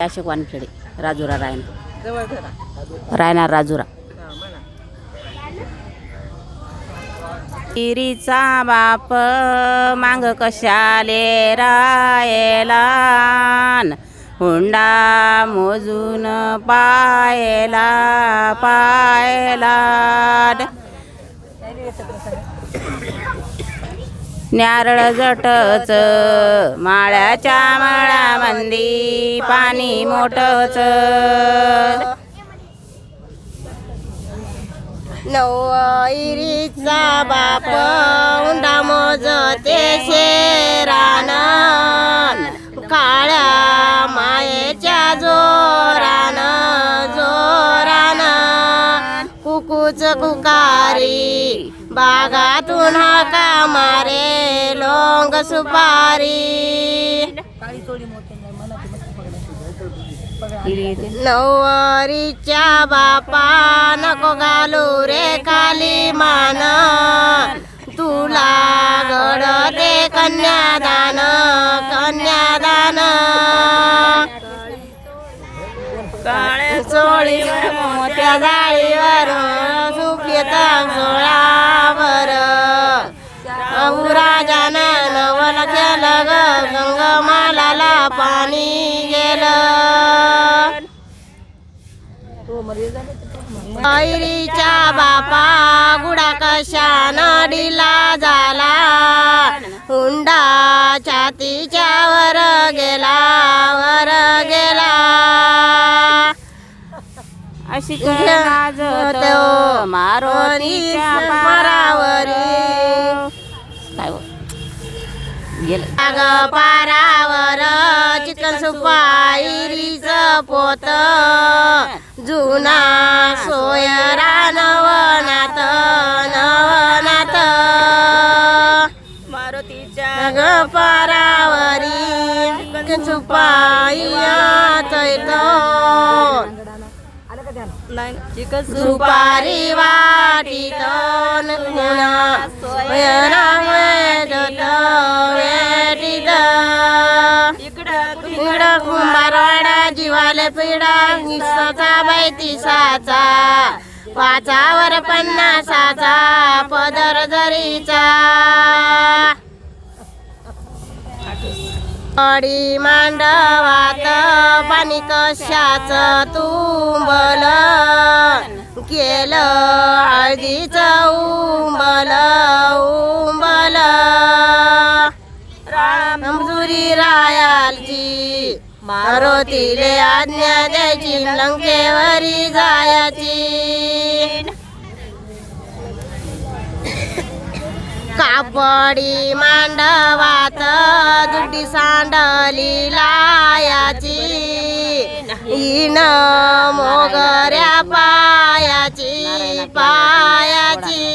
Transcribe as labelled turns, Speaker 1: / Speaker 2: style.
Speaker 1: अशोक वानखेडे राजुरा रायना. रायनार राजुरा.
Speaker 2: हा,
Speaker 1: तिरीचा बाप मांग कशाले रायलान हुंडा मोजून पायला पायला न्यारळ जटच माळ्याच्या माळ्यामंदी पाणी मोठच.
Speaker 2: नवईरीचा बाप कुकारी बागातून हाका मारे लोंग सुपारी. नवरीच्या बापा नको घालू रे खाली मान. तुला घडते कन्यादान कन्यादान. काळे चोळीवर मोठ्या जाळीवर सुप्रियत सोळावर राजानं नवल केलं ग गंगमालाला पाणी गेलं. ऐरीच्या बापा गुडा कशान डिला झाला? हुंडा छातीच्या वर गेला.
Speaker 1: अशी नाजत मारोनीच्या पारावरी. काय हो? गेलं.
Speaker 2: अग पारावर चिकन सुपाईरीच पोत. जुना सोयरा नवनाथ नवनाथ
Speaker 1: मारुतीच्या
Speaker 2: अग पारावरी चिकन येतो सुपारी वेटीत इकडं कुंभारवाडा जीवाले पिढा निसाचा बैतीसाचा पाचावर पन्नासाचा पदर जरीचा. अडी मांडवात पाणी कशाच तुंबल? केलं हळदीचं उंबल उंबल. रामजुरी रायालची मारुतीले आज्ञा द्यायची लंकेवरी जायची. कापडी मांडवात सांडली लायाची इन मोगऱ्या पायाची पायाची